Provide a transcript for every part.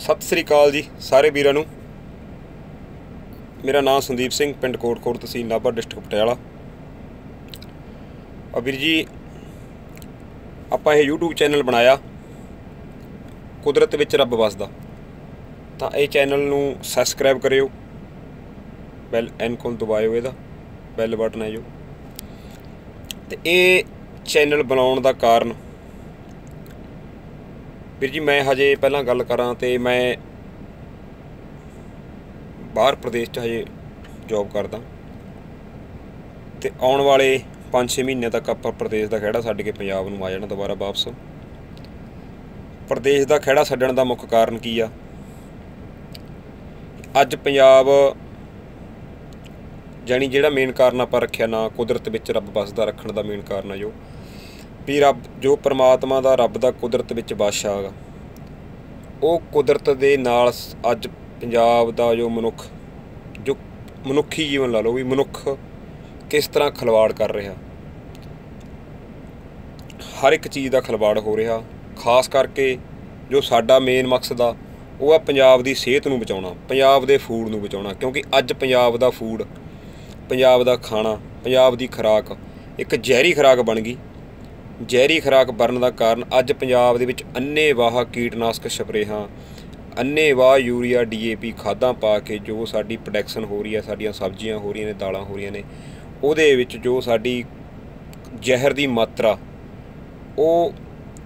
ਸਤਿ ਸ੍ਰੀ ਅਕਾਲ ਜੀ ਸਾਰੇ ਵੀਰਾਂ ਨੂੰ। ਮੇਰਾ ਨਾਮ ਸੰਦੀਪ ਸਿੰਘ, ਪਿੰਡ ਕੋਟਕੋਟ ਤਹਿਸੀਲ ਨਾਭਾ, ਡਿਸਟ੍ਰਿਕਟ ਪਟਿਆਲਾ। ਆ ਵੀਰ ਜੀ, ਆਪਾਂ ਇਹ YouTube ਚੈਨਲ ਬਣਾਇਆ, ਕੁਦਰਤ ਵਿੱਚ ਰੱਬ ਵਸਦਾ। ਤਾਂ ਇਹ ਚੈਨਲ ਨੂੰ ਸਬਸਕ੍ਰਾਈਬ ਕਰਿਓ ਬੈਲ ਐਨਕੋਨ ਦਬਾਇਓ ਇਹਦਾ ਬੈਲ ਬਟਨ ਹੈ ਜੋ। ਤੇ ਇਹ ਚੈਨਲ ਬਣਾਉਣ ਦਾ ਕਾਰਨ ਵੀਰ ਜੀ, ਮੈਂ ਹਜੇ ਪਹਿਲਾਂ ਗੱਲ ਕਰਾਂ ਤੇ ਮੈਂ ਬਾਹਰ ਪ੍ਰਦੇਸ਼ 'ਚ ਹਜੇ ਜੌਬ ਕਰਦਾ। ਤੇ ਆਉਣ ਵਾਲੇ 5-6 ਮਹੀਨੇ ਤੱਕ ਆਪਾਂ ਪ੍ਰਦੇਸ਼ ਦਾ ਖਹਿੜਾ ਛੱਡ ਕੇ ਪੰਜਾਬ ਨੂੰ ਆ ਜਾਣਾ ਦੁਬਾਰਾ ਵਾਪਸ। ਪ੍ਰਦੇਸ਼ ਦਾ ਖਹਿੜਾ ਛੱਡਣ ਦਾ ਮੁੱਖ ਕਾਰਨ ਕੀ ਆ? ਅੱਜ ਪੰਜਾਬ ਜਾਨੀ ਜਿਹੜਾ ਮੇਨ ਕਾਰਨ ਆਪਾਂ ਰੱਖਿਆ, ਨਾ ਕੁਦਰਤ ਵਿੱਚ ਰੱਬ ਵਸਦਾ ਰੱਖਣ ਦਾ ਮੇਨ ਕਾਰਨ ਆ ਜੋ। ਵੀ ਰੱਬ, ਜੋ ਪ੍ਰਮਾਤਮਾ ਦਾ ਰੱਬ ਦਾ ਕੁਦਰਤ ਵਿੱਚ ਬਾਦਸ਼ਾਹ ਹੈਗਾ। ਉਹ ਕੁਦਰਤ ਦੇ ਨਾਲ ਅੱਜ ਪੰਜਾਬ ਦਾ ਜੋ ਮਨੁੱਖ, ਜੋ ਮਨੁੱਖੀ ਜੀਵਨ ਲਾ ਲਓ ਵੀ ਮਨੁੱਖ ਕਿਸ ਤਰ੍ਹਾਂ ਖਲਵਾੜ ਕਰ ਰਿਹਾ। ਹਰ ਇੱਕ ਚੀਜ਼ ਦਾ ਖਲਵਾੜ ਹੋ ਰਿਹਾ, ਖਾਸ ਕਰਕੇ ਜੋ ਸਾਡਾ ਮੇਨ ਮਕਸਦ ਆ, ਉਹ ਆ ਪੰਜਾਬ ਦੀ ਸਿਹਤ ਨੂੰ ਬਚਾਉਣਾ, ਪੰਜਾਬ ਦੇ ਫੂਡ ਨੂੰ ਬਚਾਉਣਾ, ਕਿਉਂਕਿ ਅੱਜ ਪੰਜਾਬ ਦਾ ਫੂਡ ਪੰਜਾਬ ਦਾ ਖਾਣਾ, ਪੰਜਾਬ ਦੀ ਖੁਰਾਕ, ਇੱਕ ਜ਼ਹਿਰੀ ਖੁਰਾਕ ਬਣ ਗਈ। ਜ਼ਹਿਰੀ ਖੁਰਾਕ ਬਰਨ ਦਾ ਕਾਰਨ ਅੱਜ ਪੰਜਾਬ ਦੇ ਵਿੱਚ ਅੰਨ੍ਹੇਵਾਹ ਕੀਟਨਾਸ਼ਕ ਸਪਰੇਹਾਂ ਅੰਨ੍ਹੇਵਾਹ ਯੂਰੀਆ ਡੀਏਪੀ ਖਾਦਾਂ ਪਾ ਕੇ ਜੋ ਸਾਡੀ ਪ੍ਰੋਡਕਸ਼ਨ ਹੋ ਰਹੀ ਹੈ, ਸਾਡੀਆਂ ਸਬਜ਼ੀਆਂ ਹੋ ਰਹੀਆਂ ਨੇ, ਦਾਲਾਂ ਹੋ ਰਹੀਆਂ ਨੇ, ਉਹਦੇ ਵਿੱਚ ਜੋ ਸਾਡੀ ਜ਼ਹਿਰ ਦੀ ਮਾਤਰਾ, ਉਹ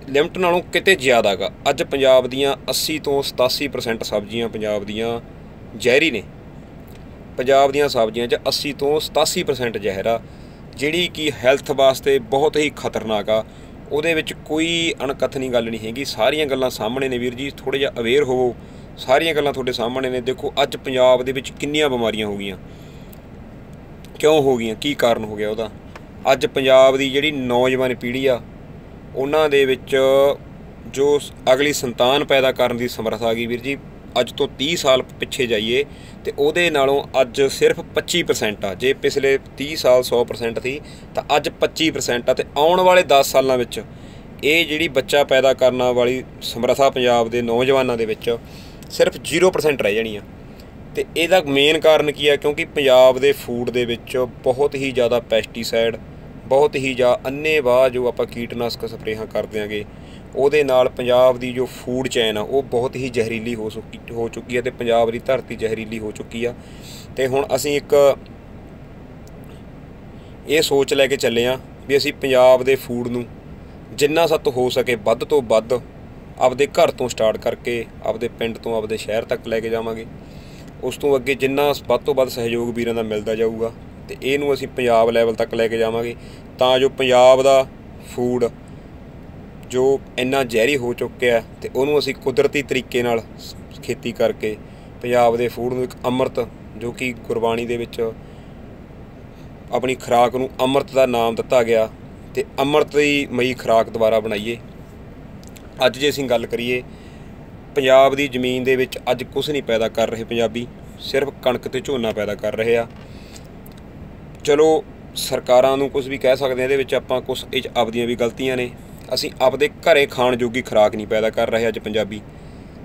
ਲਿਮਟ ਨਾਲੋਂ ਕਿਤੇ ਜ਼ਿਆਦਾ ਹੈਗਾ ਅੱਜ ਪੰਜਾਬ ਦੀਆਂ 80 ਤੋਂ 87% ਸਬਜ਼ੀਆਂ ਪੰਜਾਬ ਦੀਆਂ ਜ਼ਹਿਰੀ ਨੇ। ਪੰਜਾਬ ਦੀਆਂ ਸਬਜ਼ੀਆਂ 'ਚ 80 ਤੋਂ 87% ਜ਼ਹਿਰ ਆ। ਜਿਹੜੀ ਕਿ ਹੈਲਥ ਵਾਸਤੇ ਬਹੁਤ ਹੀ ਖਤਰਨਾਕ ਆ, ਉਹਦੇ ਵਿੱਚ ਕੋਈ ਅਣਕਥਨੀ ਗੱਲ ਨਹੀਂ ਹੈਗੀ। ਸਾਰੀਆਂ ਗੱਲਾਂ ਸਾਹਮਣੇ ਨੇ ਵੀਰ ਜੀ ਥੋੜਾ ਜਿਹਾ ਅਵੇਅਰ ਹੋਵੋ। ਸਾਰੀਆਂ ਗੱਲਾਂ ਤੁਹਾਡੇ ਸਾਹਮਣੇ ਨੇ। ਦੇਖੋ, ਅੱਜ ਪੰਜਾਬ ਦੇ ਵਿੱਚ ਕਿੰਨੀਆਂ ਬਿਮਾਰੀਆਂ ਹੋ ਗਈਆਂ। ਕਿਉਂ ਹੋ ਗਈਆਂ? ਕੀ ਕਾਰਨ ਹੋ ਗਿਆ ਉਹਦਾ? ਅੱਜ ਪੰਜਾਬ ਦੀ ਜਿਹੜੀ ਨੌਜਵਾਨ ਪੀੜ੍ਹੀ ਆ, ਉਹਨਾਂ ਦੇ ਵਿੱਚ ਜੋ ਅਗਲੀ ਸੰਤਾਨ ਪੈਦਾ ਕਰਨ ਦੀ ਸਮਰੱਥਾ ਆ ਗਈ ਵੀਰ ਜੀ। ਅੱਜ ਤੋਂ 30 ਸਾਲ ਪਿੱਛੇ ਜਾਈਏ ਤੇ ਉਹਦੇ ਨਾਲੋਂ ਅੱਜ ਸਿਰਫ 25% ਆ। ਜੇ ਪਿਛਲੇ 30 ਸਾਲ 100% ਸੀ, ਤਾਂ ਅੱਜ 25% ਆ ਤੇ ਆਉਣ ਵਾਲੇ 10 ਸਾਲਾਂ ਵਿੱਚ ਇਹ ਜਿਹੜੀ ਬੱਚਾ ਪੈਦਾ ਕਰਨ ਵਾਲੀ ਸਮਰੱਥਾ ਪੰਜਾਬ ਦੇ ਨੌਜਵਾਨਾਂ ਦੇ ਵਿੱਚ ਸਿਰਫ 0% ਰਹਿ ਜਾਣੀ ਆ। ਤੇ ਇਹਦਾ ਮੇਨ ਕਾਰਨ ਕੀ ਆ? ਕਿਉਂਕਿ ਪੰਜਾਬ ਦੇ ਫੂਡ ਦੇ ਵਿੱਚ ਬਹੁਤ ਹੀ ਜ਼ਿਆਦਾ ਪੈਸਟੀਸਾਈਡ ਬਹੁਤ ਹੀ ਜ਼ਿਆਦਾ ਅੰਨੇਵਾਹ ਜੋ ਆਪਾਂ ਕੀਟਨਾਸ਼ਕ ਸਪਰੇਹਾਂ ਕਰਦੇ ਦਿਆਂਗੇ ਉਹਦੇ ਨਾਲ ਪੰਜਾਬ ਦੀ ਜੋ ਫੂਡ ਚੈਨ ਆ, ਉਹ ਬਹੁਤ ਹੀ ਜ਼ਹਿਰੀਲੀ ਹੋ ਚੁੱਕੀ ਹੋ ਚੁੱਕੀ ਹੈ ਤੇ ਪੰਜਾਬ ਦੀ ਧਰਤੀ ਜ਼ਹਿਰੀਲੀ ਹੋ ਚੁੱਕੀ ਆ। ਤੇ ਹੁਣ ਅਸੀਂ ਇੱਕ ਇਹ ਸੋਚ ਲੈ ਕੇ ਚੱਲੇ ਆ ਵੀ ਅਸੀਂ ਪੰਜਾਬ ਦੇ ਫੂਡ ਨੂੰ ਜਿੰਨਾ ਸੱਤ ਹੋ ਸਕੇ ਵੱਧ ਤੋਂ ਵੱਧ ਆਪਦੇ ਘਰ ਤੋਂ ਸਟਾਰਟ ਕਰਕੇ ਆਪਦੇ ਪਿੰਡ ਤੋਂ ਆਪਦੇ ਸ਼ਹਿਰ ਤੱਕ ਲੈ ਕੇ ਜਾਵਾਂਗੇ। ਉਸ ਤੋਂ ਅੱਗੇ ਜਿੰਨਾ ਵੱਧ ਤੋਂ ਵੱਧ ਸਹਿਯੋਗ ਵੀਰਾਂ ਦਾ ਮਿਲਦਾ ਜਾਊਗਾ ਤੇ ਇਹਨੂੰ ਅਸੀਂ ਪੰਜਾਬ ਲੈਵਲ ਤੱਕ ਲੈ ਕੇ ਜਾਵਾਂਗੇ। ਤਾਂ ਜੋ ਪੰਜਾਬ ਦਾ ਫੂਡ ਜੋ ਇੰਨਾ ਜ਼ਹਿਰੀ ਹੋ ਚੁੱਕਿਆ ਤੇ ਉਹਨੂੰ ਅਸੀਂ ਕੁਦਰਤੀ ਤਰੀਕੇ ਨਾਲ ਖੇਤੀ ਕਰਕੇ ਪੰਜਾਬ ਦੇ ਫੂਡ ਨੂੰ ਇੱਕ ਅੰਮ੍ਰਿਤ ਜੋ ਕਿ ਗੁਰਬਾਣੀ ਦੇ ਵਿੱਚ ਆਪਣੀ ਖੁਰਾਕ ਨੂੰ ਅੰਮ੍ਰਿਤ ਦਾ ਨਾਮ ਦਿੱਤਾ ਗਿਆ ਤੇ ਅੰਮ੍ਰਿਤ ਦੀ ਮਈ ਖੁਰਾਕ ਦੁਆਰਾ ਬਣਾਈਏ। ਅੱਜ ਜੇ ਅਸੀਂ ਗੱਲ ਕਰੀਏ, ਪੰਜਾਬ ਦੀ ਜ਼ਮੀਨ ਦੇ ਵਿੱਚ ਅੱਜ ਕੁਝ ਨਹੀਂ ਪੈਦਾ ਕਰ ਰਹੇ ਪੰਜਾਬੀ, ਸਿਰਫ ਕਣਕ ਤੇ ਝੋਨਾ ਪੈਦਾ ਕਰ ਰਹੇ ਆ। ਚਲੋ ਸਰਕਾਰਾਂ ਨੂੰ ਕੁਝ ਵੀ ਕਹਿ ਸਕਦੇ ਆ, ਇਹਦੇ ਵਿੱਚ ਆਪਾਂ ਕੁਝ ਇਹ 'ਚ ਆਪਦੀਆਂ ਵੀ ਗਲਤੀਆਂ ਨੇ। ਅਸੀਂ ਆਪਦੇ ਘਰੇ ਖਾਣ ਜੋਗੀ ਖੁਰਾਕ ਨਹੀਂ ਪੈਦਾ ਕਰ ਰਹੇ ਅੱਜ ਪੰਜਾਬੀ।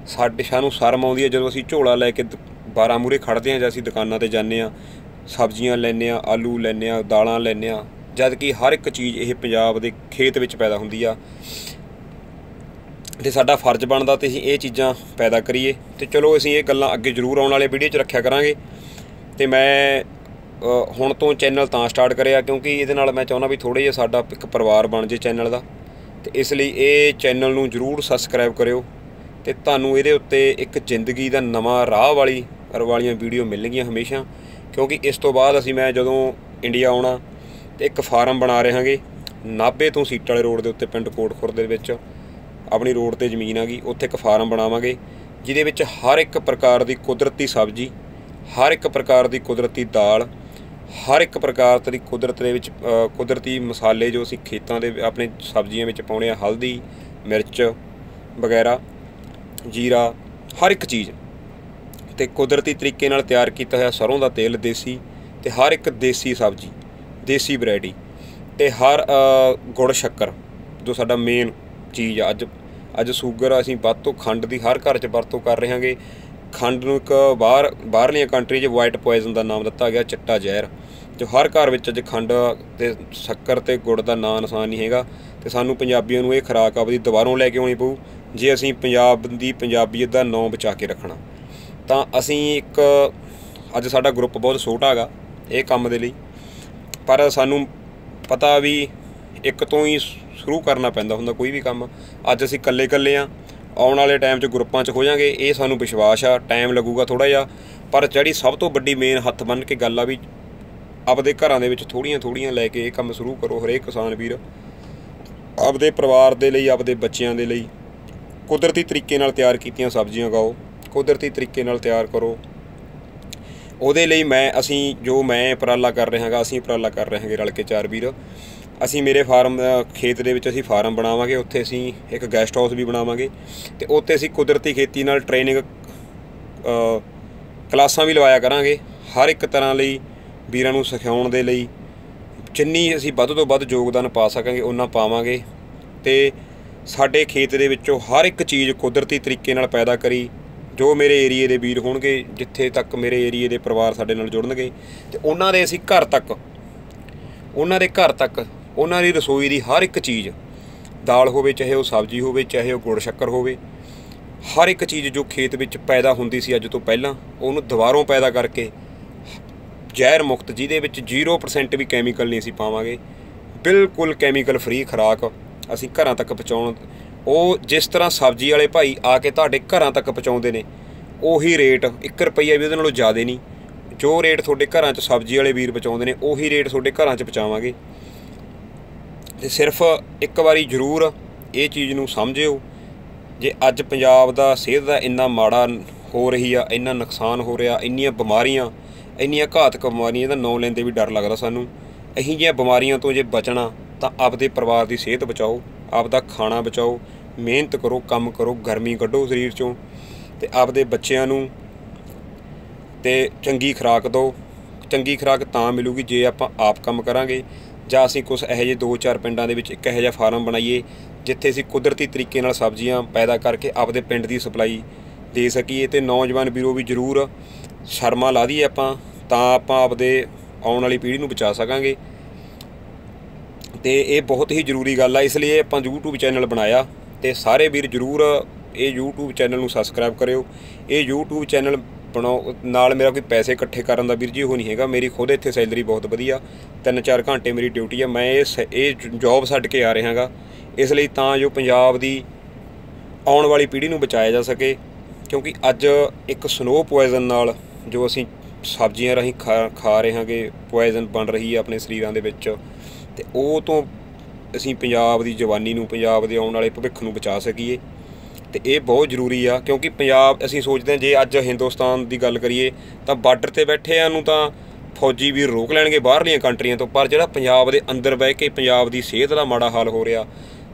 ਸਾਡੇ ਸਾਨੂੰ ਸ਼ਰਮ ਆਉਂਦੀ ਹੈ ਜਦੋਂ ਅਸੀਂ ਝੋਲਾ ਲੈ ਕੇ 12 ਮੂਰੇ ਖੜਦੇ ਹਾਂ ਜਾਂ ਅਸੀਂ ਦੁਕਾਨਾਂ ਤੇ ਜਾਂਦੇ ਹਾਂ, ਸਬਜ਼ੀਆਂ ਲੈਂਦੇ ਹਾਂ, ਆਲੂ ਲੈਂਦੇ ਹਾਂ, ਦਾਲਾਂ ਲੈਂਦੇ ਹਾਂ ਜਦ ਕਿ ਹਰ ਇੱਕ ਚੀਜ਼ ਇਹ ਪੰਜਾਬ ਦੇ ਖੇਤ ਵਿੱਚ ਪੈਦਾ ਹੁੰਦੀ ਆ। ਤੇ ਸਾਡਾ ਫਰਜ਼ ਬਣਦਾ ਤੇ ਅਸੀਂ ਇਹ ਚੀਜ਼ਾਂ ਪੈਦਾ ਕਰੀਏ। ਤੇ ਚਲੋ ਅਸੀਂ ਇਹ ਗੱਲਾਂ ਅੱਗੇ ਜ਼ਰੂਰ ਆਉਣ ਵਾਲੇ ਵੀਡੀਓ 'ਚ ਰੱਖਿਆ ਕਰਾਂਗੇ। ਤੇ ਮੈਂ ਹੁਣ ਤੋਂ ਚੈਨਲ ਤਾਂ ਸਟਾਰਟ ਕਰਿਆ ਕਿਉਂਕਿ ਇਹਦੇ ਨਾਲ ਮੈਂ ਚਾਹੁੰਦਾ ਵੀ ਥੋੜੇ ਜਿਹਾ ਸਾਡਾ ਇੱਕ ਪਰਿਵਾਰ ਬਣ ਜੇ ਚੈਨਲ ਦਾ। ਤੇ ਇਸ ਲਈ ਇਹ ਚੈਨਲ ਨੂੰ ਜਰੂਰ ਸਬਸਕ੍ਰਾਈਬ ਕਰਿਓ ਤੇ ਤੁਹਾਨੂੰ ਇਹਦੇ ਉੱਤੇ ਇੱਕ ਜ਼ਿੰਦਗੀ ਦਾ ਨਵਾਂ ਰਾਹ ਵਾਲੀ ਵਾਲੀਆਂ ਵੀਡੀਓ ਮਿਲਣਗੀਆਂ ਹਮੇਸ਼ਾ, ਕਿਉਂਕਿ ਇਸ ਤੋਂ ਬਾਅਦ ਅਸੀਂ ਮੈਂ ਜਦੋਂ ਇੰਡੀਆ ਆਉਣਾ ਤੇ ਇੱਕ ਫਾਰਮ ਬਣਾ ਰਹੇ ਹਾਂਗੇ, ਨਾਭੇ ਤੋਂ ਸੀਟ ਵਾਲੇ ਰੋਡ ਦੇ ਉੱਤੇ ਪਿੰਡ ਕੋਟਖੁਰ ਦੇ ਵਿੱਚ ਆਪਣੀ ਰੋਡ ਤੇ ਜ਼ਮੀਨ ਆ ਗਈ, ਉੱਥੇ ਇੱਕ ਫਾਰਮ ਬਣਾਵਾਂਗੇ, ਜਿਹਦੇ ਵਿੱਚ ਹਰ ਇੱਕ ਪ੍ਰਕਾਰ ਦੀ ਕੁਦਰਤੀ ਸਬਜ਼ੀ, ਹਰ ਇੱਕ ਪ੍ਰਕਾਰ ਦੀ ਕੁਦਰਤੀ ਦਾਲ ਹਰ ਇੱਕ ਪ੍ਰਕਾਰ ਦੀ ਕੁਦਰਤ ਦੇ ਵਿੱਚ ਕੁਦਰਤੀ ਮਸਾਲੇ ਜੋ ਅਸੀਂ ਖੇਤਾਂ ਦੇ ਆਪਣੇ ਸਬਜ਼ੀਆਂ ਵਿੱਚ ਪਾਉਣੇ ਆ, ਹਲਦੀ, ਮਿਰਚ ਵਗੈਰਾ, ਜੀਰਾ, ਹਰ ਇੱਕ ਚੀਜ਼। ਤੇ ਕੁਦਰਤੀ ਤਰੀਕੇ ਨਾਲ ਤਿਆਰ ਕੀਤਾ ਹੋਇਆ ਸਰੋਂ ਦਾ ਤੇਲ, ਦੇਸੀ ਤੇ ਹਰ ਇੱਕ ਦੇਸੀ ਸਬਜ਼ੀ, ਦੇਸੀ ਵੈਰਾਈਟੀ ਤੇ ਹਰ ਗੁੜ ਸ਼ੱਕਰ, ਜੋ ਸਾਡਾ ਮੇਨ ਚੀਜ਼ ਆ। ਅੱਜ ਅੱਜ ਸ਼ੂਗਰ ਅਸੀਂ ਵੱਧ ਤੋਂ ਖੰਡ ਦੀ ਹਰ ਘਰ 'ਚ ਵਰਤੋਂ ਕਰ ਰਹੇ ਹਾਂਗੇ। ਖੰਡ ਨੂੰ ਇੱਕ ਬਾਹਰ, ਬਾਹਰਲੀਆਂ ਕੰਟਰੀ 'ਚ ਵਾਈਟ ਪੋਇਜ਼ਨ ਦਾ ਨਾਮ ਦਿੱਤਾ ਗਿਆ, ਚਿੱਟਾ ਜ਼ਹਿਰ। ਜੋ ਹਰ ਘਰ ਵਿੱਚ ਅੱਜ ਖੰਡ ਤੇ ਸ਼ੱਕਰ ਤੇ ਗੁੜ ਦਾ ਨਾਂ ਨਿਸ਼ਾਨ ਨਹੀਂ ਹੈਗਾ। ਤੇ ਸਾਨੂੰ ਪੰਜਾਬੀਆਂ ਨੂੰ ਇਹ ਖੁਰਾਕ ਆਪਦੀ ਦੁਬਾਰੋਂ ਲੈ ਕੇ ਆਉਣੀ ਪਊ, ਜੇ ਅਸੀਂ ਪੰਜਾਬ ਦੀ ਪੰਜਾਬੀਅਤ ਦਾ ਨਾਂ ਬਚਾ ਕੇ ਰੱਖਣਾ। ਤਾਂ ਅਸੀਂ ਇੱਕ, ਅੱਜ ਸਾਡਾ ਗਰੁੱਪ ਬਹੁਤ ਛੋਟਾ ਹੈਗਾ, ਇਹ ਕੰਮ ਦੇ ਲਈ। ਪਰ ਸਾਨੂੰ ਪਤਾ ਵੀ ਇੱਕ ਤੋਂ ਹੀ ਸ਼ੁਰੂ ਕਰਨਾ ਪੈਂਦਾ ਹੁੰਦਾ ਕੋਈ ਵੀ ਕੰਮ। ਅੱਜ ਅਸੀਂ ਇਕੱਲੇ ਇਕੱਲੇ ਆ ਆਉਣ ਵਾਲੇ ਟਾਈਮ 'ਚ ਗਰੁੱਪਾਂ 'ਚ ਹੋ ਜਾਾਂਗੇ ਇਹ ਸਾਨੂੰ ਵਿਸ਼ਵਾਸ ਆ ਟਾਈਮ ਲੱਗੂਗਾ ਥੋੜਾ ਜਿਹਾ, ਪਰ ਜਿਹੜੀ ਸਭ ਤੋਂ ਵੱਡੀ ਮੇਨ ਹੱਥ ਬੰਨ ਕੇ ਗੱਲ ਆ ਵੀ ਆਪਦੇ ਘਰਾਂ ਦੇ ਵਿੱਚ ਥੋੜੀਆਂ ਥੋੜੀਆਂ ਲੈ ਕੇ ਇਹ ਕੰਮ ਸ਼ੁਰੂ ਕਰੋ ਹਰੇਕ ਕਿਸਾਨ ਵੀਰ, ਆਪਦੇ ਪਰਿਵਾਰ ਦੇ ਲਈ, ਆਪਦੇ ਬੱਚਿਆਂ ਦੇ ਲਈ, ਕੁਦਰਤੀ ਤਰੀਕੇ ਨਾਲ ਤਿਆਰ ਕੀਤੀਆਂ ਸਬਜ਼ੀਆਂ ਉਗਾਓ ਕੁਦਰਤੀ ਤਰੀਕੇ ਨਾਲ ਤਿਆਰ ਕਰੋ। ਉਹਦੇ ਲਈ ਮੈਂ, ਅਸੀਂ ਜੋ ਮੈਂ ਉਪਰਾਲਾ ਕਰ ਰਿਹਾ ਹਾਂਗਾ ਅਸੀਂ ਉਪਰਾਲਾ ਕਰ ਰਹੇ ਹਾਂਗੇ ਰਲ ਕੇ ਚਾਰ ਵੀਰ। ਅਸੀਂ ਮੇਰੇ ਫਾਰਮ ਖੇਤ ਦੇ ਵਿੱਚ ਅਸੀਂ ਫਾਰਮ ਬਣਾਵਾਂਗੇ, ਉੱਥੇ ਅਸੀਂ ਇੱਕ ਗੈਸਟ ਹਾਊਸ ਵੀ ਬਣਾਵਾਂਗੇ ਤੇ ਉੱਥੇ ਅਸੀਂ ਕੁਦਰਤੀ ਖੇਤੀ ਨਾਲ ਟ੍ਰੇਨਿੰਗ ਕਲਾਸਾਂ ਵੀ ਲਵਾਇਆ ਕਰਾਂਗੇ, ਹਰ ਇੱਕ ਤਰ੍ਹਾਂ ਲਈ ਵੀਰਾਂ ਨੂੰ ਸਿਖਾਉਣ ਦੇ ਲਈ, ਜਿੰਨੀ ਅਸੀਂ ਵੱਧ ਤੋਂ ਵੱਧ ਯੋਗਦਾਨ ਪਾ ਸਕਾਂਗੇ ਉਹਨਾਂ ਪਾਵਾਂਗੇ ਤੇ ਸਾਡੇ ਖੇਤ ਦੇ ਵਿੱਚੋਂ ਹਰ ਇੱਕ ਚੀਜ਼ ਕੁਦਰਤੀ ਤਰੀਕੇ ਨਾਲ ਪੈਦਾ ਕਰੀ, ਜੋ ਮੇਰੇ ਏਰੀਏ ਦੇ ਵੀਰ ਹੋਣਗੇ, ਜਿੱਥੇ ਤੱਕ ਮੇਰੇ ਏਰੀਏ ਦੇ ਪਰਿਵਾਰ ਸਾਡੇ ਨਾਲ ਜੁੜਨਗੇ, ਤੇ ਉਹਨਾਂ ਦੇ ਅਸੀਂ ਘਰ ਤੱਕ, ਉਹਨਾਂ ਦੇ ਘਰ ਤੱਕ ਉਹਨਾਂ ਦੀ ਰਸੋਈ ਦੀ ਹਰ ਇੱਕ ਚੀਜ਼ ਦਾਲ ਹੋਵੇ, ਚਾਹੇ ਉਹ ਸਬਜ਼ੀ ਹੋਵੇ, ਚਾਹੇ ਉਹ ਗੁੜ ਸ਼ੱਕਰ ਹੋਵੇ, ਹਰ ਇੱਕ ਚੀਜ਼ ਜੋ ਖੇਤ ਵਿੱਚ ਪੈਦਾ ਹੁੰਦੀ ਸੀ ਅੱਜ ਤੋਂ ਪਹਿਲਾਂ, ਉਹਨੂੰ ਦੁਬਾਰੋਂ ਪੈਦਾ ਕਰਕੇ ਜ਼ਹਿਰ ਮੁਕਤ, ਜਿਹਦੇ ਵਿੱਚ 0% ਵੀ ਕੈਮੀਕਲ ਨਹੀਂ ਅਸੀਂ ਪਾਵਾਂਗੇ, ਬਿਲਕੁਲ ਕੈਮੀਕਲ ਫ੍ਰੀ ਖੁਰਾਕ ਅਸੀਂ ਘਰਾਂ ਤੱਕ ਪਹੁੰਚਾਉਣ, ਉਹ ਜਿਸ ਤਰ੍ਹਾਂ ਸਬਜ਼ੀ ਵਾਲੇ ਭਾਈ ਆ ਕੇ ਤੁਹਾਡੇ ਘਰਾਂ ਤੱਕ ਪਹੁੰਚਾਉਂਦੇ ਨੇ, ਉਹੀ ਰੇਟ 1 ਰੁਪਈਆ ਵੀ ਉਹਦੇ ਨਾਲੋਂ ਜ਼ਿਆਦਾ ਨਹੀਂ, ਜੋ ਰੇਟ ਤੁਹਾਡੇ ਘਰਾਂ 'ਚ ਸਬਜ਼ੀ ਵਾਲੇ ਵੀਰ ਪਹੁੰਚਾਉਂਦੇ ਨੇ, ਉਹੀ ਰੇਟ ਤੁਹਾਡੇ ਘਰਾਂ 'ਚ ਪਹੁੰਚਾਵਾਂਗੇ। ਤੇ ਸਿਰਫ ਇੱਕ ਵਾਰੀ ਜ਼ਰੂਰ ਇਹ ਚੀਜ਼ ਨੂੰ ਸਮਝਿਓ ਜੇ ਅੱਜ ਪੰਜਾਬ ਦਾ ਸਿਹਤ ਦਾ ਇੰਨਾ ਮਾੜਾ ਹੋ ਰਹੀ ਆ, ਇੰਨਾ ਨੁਕਸਾਨ ਹੋ ਰਿਹਾ, ਇੰਨੀਆਂ ਬਿਮਾਰੀਆਂ, ਇੰਨੀਆਂ ਘਾਤਕ ਬਿਮਾਰੀਆਂ ਦਾ ਨਾਂ ਲੈਂਦੇ ਵੀ ਡਰ ਲੱਗਦਾ ਸਾਨੂੰ। ਇਹੀ ਜਿਹੀਆਂ ਬਿਮਾਰੀਆਂ ਤੋਂ ਜੇ ਬਚਣਾ, ਤਾਂ ਆਪਦੇ ਪਰਿਵਾਰ ਦੀ ਸਿਹਤ ਬਚਾਓ, ਆਪਦਾ ਖਾਣਾ ਬਚਾਓ, ਮਿਹਨਤ ਕਰੋ, ਕੰਮ ਕਰੋ, ਗਰਮੀ ਕੱਢੋ ਸਰੀਰ ਚੋਂ ਤੇ ਆਪਦੇ ਬੱਚਿਆਂ ਨੂੰ ਤੇ ਚੰਗੀ ਖੁਰਾਕ ਦਿਓ। ਚੰਗੀ ਖੁਰਾਕ ਤਾਂ ਮਿਲੂਗੀ ਜੇ ਆਪਾਂ ਆਪ ਕੰਮ ਕਰਾਂਗੇ। ਜਾਂ ਅਸੀਂ ਕੁਝ ਇਹੋ ਜਿਹੇ ਦੋ ਚਾਰ ਪਿੰਡਾਂ ਦੇ ਵਿੱਚ ਇੱਕ ਇਹੋ ਜਿਹਾ ਫਾਰਮ ਬਣਾਈਏ, ਜਿੱਥੇ ਅਸੀਂ ਕੁਦਰਤੀ ਤਰੀਕੇ ਨਾਲ ਸਬਜ਼ੀਆਂ ਪੈਦਾ ਕਰਕੇ ਆਪਦੇ ਪਿੰਡ ਦੀ ਸਪਲਾਈ ਦੇ ਸਕੀਏ ਤੇ ਨੌਜਵਾਨ ਵੀਰੋ ਵੀ ਜ਼ਰੂਰ ਸ਼ਰਮਾ ਲਾ ਦਈਏ ਆਪਾਂ, ਤਾਂ ਆਪਾਂ ਆਪਦੇ ਆਉਣ ਵਾਲੀ ਪੀੜ੍ਹੀ ਨੂੰ ਬਚਾ ਸਕਾਂਗੇ। ਤੇ ਇਹ ਬਹੁਤ ਹੀ ਜ਼ਰੂਰੀ ਗੱਲ ਆ, ਇਸ ਲਈ ਆਪਾਂ YouTube ਚੈਨਲ ਬਣਾਇਆ ਤੇ ਸਾਰੇ ਵੀਰ ਜ਼ਰੂਰ ਇਹ YouTube ਚੈਨਲ ਨੂੰ ਸਬਸਕ੍ਰਾਈਬ ਕਰਿਓ। ਇਹ YouTube ਚੈਨਲ ਬਣਾਉ ਨਾਲ ਮੇਰਾ ਕੋਈ ਪੈਸੇ ਇਕੱਠੇ ਕਰਨ ਦਾ ਵੀਰ ਜੀ ਉਹ ਨਹੀਂ ਹੈਗਾ। ਮੇਰੀ ਖੁਦ ਇੱਥੇ ਸੈਲਰੀ ਬਹੁਤ ਵਧੀਆ। 3-4 ਘੰਟੇ ਮੇਰੀ ਡਿਊਟੀ ਆ। ਮੈਂ ਇਹ ਇਹ ਜੌਬ ਛੱਡ ਕੇ ਆ ਰਿਹਾਗਾ ਇਸ ਲਈ ਤਾਂ ਜੋ ਪੰਜਾਬ ਦੀ ਆਉਣ ਵਾਲੀ ਪੀੜ੍ਹੀ ਨੂੰ ਬਚਾਇਆ ਜਾ ਸਕੇ, ਕਿਉਂਕਿ ਅੱਜ ਇੱਕ ਸਨੋ ਪੋਇਜ਼ਨ ਨਾਲ ਜੋ ਅਸੀਂ ਸਬਜ਼ੀਆਂ ਰਾਹੀਂ ਖਾ ਰਹੇ ਹਾਂਗੇ ਪੋਇਜ਼ਨ ਬਣ ਰਹੀ ਹੈ ਆਪਣੇ ਸਰੀਰਾਂ ਦੇ ਵਿੱਚ, ਤੇ ਉਹ ਤੋਂ ਅਸੀਂ ਪੰਜਾਬ ਦੀ ਜਵਾਨੀ ਨੂੰ, ਪੰਜਾਬ ਦੇ ਆਉਣ ਵਾਲੇ ਭਵਿੱਖ ਨੂੰ ਬਚਾ ਸਕੀਏ। ਤੇ ਇਹ ਬਹੁਤ ਜ਼ਰੂਰੀ ਆ, ਕਿਉਂਕਿ ਪੰਜਾਬ, ਅਸੀਂ ਸੋਚਦੇ ਹਾਂ ਜੇ ਅੱਜ ਹਿੰਦੁਸਤਾਨ ਦੀ ਗੱਲ ਕਰੀਏ, ਤਾਂ ਬਾਰਡਰ ਤੇ ਬੈਠੇ ਆ ਨੂੰ ਤਾਂ ਫੌਜੀ ਵੀ ਰੋਕ ਲੈਣਗੇ ਬਾਹਰਲੀਆਂ ਕੰਟਰੀਆਂ ਤੋਂ, ਪਰ ਜਿਹੜਾ ਪੰਜਾਬ ਦੇ ਅੰਦਰ ਬਹਿ ਕੇ ਪੰਜਾਬ ਦੀ ਸਿਹਤ ਦਾ ਮਾੜਾ ਹਾਲ ਹੋ ਰਿਹਾ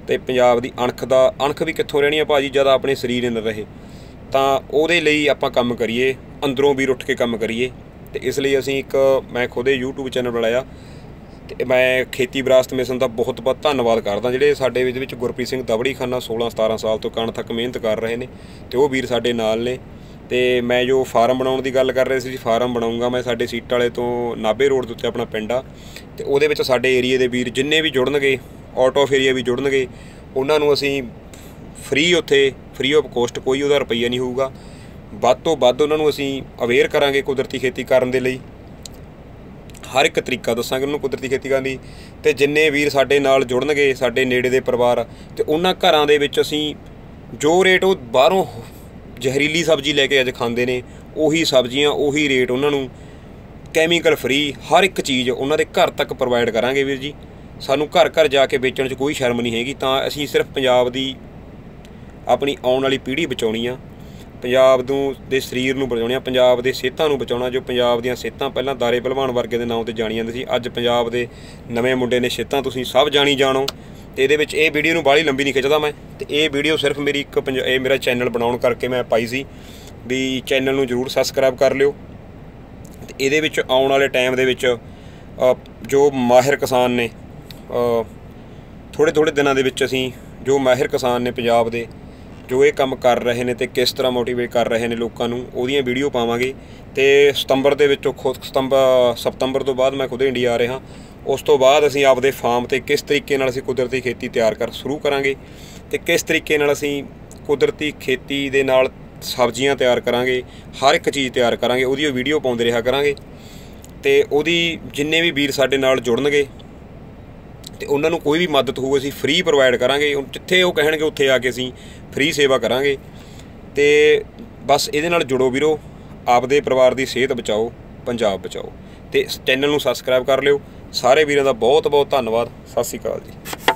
ਤੇ ਪੰਜਾਬ ਦੀ ਅਣਖ ਦਾ, ਅਣਖ ਵੀ ਕਿੱਥੋਂ ਰਹਿਣੀ ਆ ਭਾਜੀ, ਜਦ ਆਪਣੇ ਸਰੀਰ ਅੰਦਰ ਰਹੇ, ਤਾਂ ਉਹਦੇ ਲਈ ਆਪਾਂ ਕੰਮ ਕਰੀਏ, ਅੰਦਰੋਂ ਵੀ ਉੱਠ ਕੇ ਕੰਮ ਕਰੀਏ, ਤੇ ਇਸ ਲਈ ਅਸੀਂ ਇੱਕ, ਮੈਂ ਖੁਦੇ YouTube ਚੈਨਲ ਬਣਾਇਆ ਤੇ ਮੈਂ ਖੇਤੀ ਵਿਰਾਸਤ ਮਿਸ਼ਨ ਦਾ ਬਹੁਤ ਬਹੁਤ ਧੰਨਵਾਦ ਕਰਦਾ। ਜਿਹੜੇ ਸਾਡੇ ਵਿੱਚ ਵਿੱਚ ਗੁਰਪ੍ਰੀਤ ਸਿੰਘ ਦਬੜੀ ਖਾਨਾ 16 17 ਸਾਲ ਤੋਂ ਕਣ ਤੱਕ ਮਿਹਨਤ ਕਰ ਰਹੇ ਨੇ ਤੇ ਉਹ ਵੀਰ ਸਾਡੇ ਨਾਲ ਨੇ। ਤੇ ਮੈਂ ਜੋ ਫਾਰਮ ਬਣਾਉਣ ਦੀ ਗੱਲ ਕਰ ਰਹੇ ਸੀ ਜੀ ਫਾਰਮ ਬਣਾਉਂਗਾ ਮੈਂ ਸਾਡੇ ਸੀਟ ਵਾਲੇ ਤੋਂ ਨਾਬੇ ਰੋਡ ਦੇ ਉੱਤੇ ਆਪਣਾ ਪਿੰਡ ਆ। ਤੇ ਉਹਦੇ ਵਿੱਚ ਸਾਡੇ ਏਰੀਆ ਦੇ ਵੀਰ ਜਿੰਨੇ ਵੀ ਜੁੜਨਗੇ ਆਊਟ ਆਫ ਏਰੀਆ ਵੀ ਜੁੜਨਗੇ, ਉਹਨਾਂ ਨੂੰ ਅਸੀਂ ਫ੍ਰੀ ਉੱਥੇ ਫ੍ਰੀ ਆਫ ਕੋਸਟ ਕੋਈ ਉਹਦਾ ਰੁਪਈਆ ਨਹੀਂ ਹੋਊਗਾ। ਵੱਧ ਤੋਂ ਵੱਧ ਉਹਨਾਂ ਨੂੰ ਅਸੀਂ ਅਵੇਅਰ ਕਰਾਂਗੇ ਕੁਦਰਤੀ ਖੇਤੀ ਕਰਨ ਦੇ ਲਈ। ਹਰ ਇੱਕ ਤਰੀਕਾ ਦੱਸਾਂਗੇ ਉਹਨੂੰ ਕੁਦਰਤੀ ਖੇਤੀ ਕਰਨ ਦੀ। ਤੇ ਜਿੰਨੇ ਵੀਰ ਸਾਡੇ ਨਾਲ ਜੁੜਨਗੇ, ਸਾਡੇ ਨੇੜੇ ਦੇ ਪਰਿਵਾਰ, ਤੇ ਉਹਨਾਂ ਘਰਾਂ ਦੇ ਵਿੱਚ ਅਸੀਂ ਜੋ ਰੇਟ ਉਹ ਬਾਹਰੋਂ ਜ਼ਹਿਰੀਲੀ ਸਬਜ਼ੀ ਲੈ ਕੇ ਅੱਜ ਖਾਂਦੇ ਨੇ, ਉਹੀ ਸਬਜ਼ੀਆਂ, ਉਹੀ ਰੇਟ ਉਹਨਾਂ ਨੂੰ ਕੈਮੀਕਲ ਫ੍ਰੀ ਹਰ ਇੱਕ ਚੀਜ਼ ਉਹਨਾਂ ਦੇ ਘਰ ਤੱਕ ਪ੍ਰੋਵਾਈਡ ਕਰਾਂਗੇ ਵੀਰ ਜੀ। ਸਾਨੂੰ ਘਰ ਘਰ ਜਾ ਕੇ ਵੇਚਣ 'ਚ ਕੋਈ ਸ਼ਰਮ ਨਹੀਂ ਹੈਗੀ, ਤਾਂ ਅਸੀਂ ਸਿਰਫ ਪੰਜਾਬ ਦੀ ਆਪਣੀ ਆਉਣ ਵਾਲੀ ਪੀੜ੍ਹੀ ਬਚਾਉਣੀ ਆ। ਪੰਜਾਬ ਨੂੰ, ਦੇ ਸਰੀਰ ਨੂੰ ਬਚਾਉਣਾ ਪੰਜਾਬ ਦੇ ਸਿਹਤਾਂ ਨੂੰ ਬਚਾਉਣਾ, ਜੋ ਪੰਜਾਬ ਦੀਆਂ ਸਿਹਤਾਂ ਪਹਿਲਾਂ ਦਾਰੇ ਪਹਿਲਵਾਨ ਵਰਗੇ ਦੇ ਨਾਮ ਤੇ ਜਾਣੀ ਜਾਂਦੀ ਸੀ, ਅੱਜ ਪੰਜਾਬ ਦੇ ਨਵੇਂ ਮੁੰਡੇ ਨੇ ਸਿਹਤਾਂ ਤੁਸੀਂ ਸਭ ਜਾਣੀ ਜਾਣੋ। ਤੇ ਇਹਦੇ ਵਿੱਚ ਇਹ ਵੀਡੀਓ ਨੂੰ ਬਾਹਲੀ ਲੰਬੀ ਨਹੀਂ ਖਿੱਚਦਾ ਮੈਂ, ਤੇ ਇਹ ਵੀਡੀਓ ਸਿਰਫ ਮੇਰੀ ਇੱਕ ਇਹ ਮੇਰਾ ਚੈਨਲ ਬਣਾਉਣ ਕਰਕੇ ਮੈਂ ਪਾਈ ਸੀ, ਵੀ ਚੈਨਲ ਨੂੰ ਜਰੂਰ ਸਬਸਕ੍ਰਾਈਬ ਕਰ ਲਿਓ। ਤੇ ਇਹਦੇ ਵਿੱਚ ਆਉਣ ਵਾਲੇ ਟਾਈਮ ਦੇ ਵਿੱਚ ਜੋ ਮਾਹਿਰ ਕਿਸਾਨ ਨੇ ਥੋੜੇ ਥੋੜੇ ਦਿਨਾਂ ਦੇ ਵਿੱਚ ਅਸੀਂ, ਜੋ ਮਾਹਿਰ ਕਿਸਾਨ ਨੇ ਪੰਜਾਬ ਦੇ ਜੋ ਇਹ ਕੰਮ ਕਰ ਰਹੇ ਨੇ ਤੇ ਕਿਸ ਤਰ੍ਹਾਂ ਮੋਟੀਵੇਟ ਕਰ ਰਹੇ ਨੇ ਲੋਕਾਂ ਨੂੰ, ਉਹਦੀਆਂ ਵੀਡੀਓ ਪਾਵਾਂਗੇ। ਤੇ ਸਤੰਬਰ ਦੇ ਵਿੱਚੋਂ ਖੁਦ ਸਤੰਬਰ ਸਤੰਬਰ ਤੋਂ ਬਾਅਦ ਮੈਂ ਖੁਦ ਇੰਡੀਆ ਆ ਰਿਹਾ। ਉਸ ਤੋਂ ਬਾਅਦ ਅਸੀਂ ਆਪਦੇ ਫਾਰਮ ਤੇ ਕਿਸ ਤਰੀਕੇ ਨਾਲ ਅਸੀਂ ਕੁਦਰਤੀ ਖੇਤੀ ਤਿਆਰ ਕਰ ਸ਼ੁਰੂ ਕਰਾਂਗੇ ਤੇ ਕਿਸ ਤਰੀਕੇ ਨਾਲ ਅਸੀਂ ਕੁਦਰਤੀ ਖੇਤੀ ਦੇ ਨਾਲ ਸਬਜ਼ੀਆਂ ਤਿਆਰ ਕਰਾਂਗੇ, ਹਰ ਇੱਕ ਚੀਜ਼ ਤਿਆਰ ਕਰਾਂਗੇ, ਉਹਦੀ ਵੀਡੀਓ ਪਾਉਂਦੇ ਰਿਹਾ ਕਰਾਂਗੇ। ਤੇ ਉਹਦੀ ਜਿੰਨੇ ਵੀ ਵੀਰ ਸਾਡੇ ਨਾਲ ਜੁੜਨਗੇ ਤੇ ਉਹਨਾਂ ਨੂੰ ਕੋਈ ਵੀ ਮਦਦ ਹੋਊ, ਅਸੀਂ ਫ੍ਰੀ ਪ੍ਰੋਵਾਈਡ ਕਰਾਂਗੇ। ਜਿੱਥੇ ਉਹ ਕਹਿਣਗੇ, ਉੱਥੇ ਆ ਕੇ ਅਸੀਂ ਫ੍ਰੀ ਸੇਵਾ ਕਰਾਂਗੇ। ਤੇ ਬਸ ਇਹਦੇ ਨਾਲ ਜੁੜੋ ਵੀਰੋ। ਆਪਦੇ ਪਰਿਵਾਰ ਦੀ ਸਿਹਤ ਬਚਾਓ, ਪੰਜਾਬ ਬਚਾਓ। ਤੇ ਚੈਨਲ ਨੂੰ ਸਬਸਕ੍ਰਾਈਬ ਕਰ ਲਿਓ। ਸਾਰੇ ਵੀਰਾਂ ਦਾ ਬਹੁਤ ਬਹੁਤ ਧੰਨਵਾਦ। ਸਤਿ ਸ਼੍ਰੀ ਅਕਾਲ ਜੀ।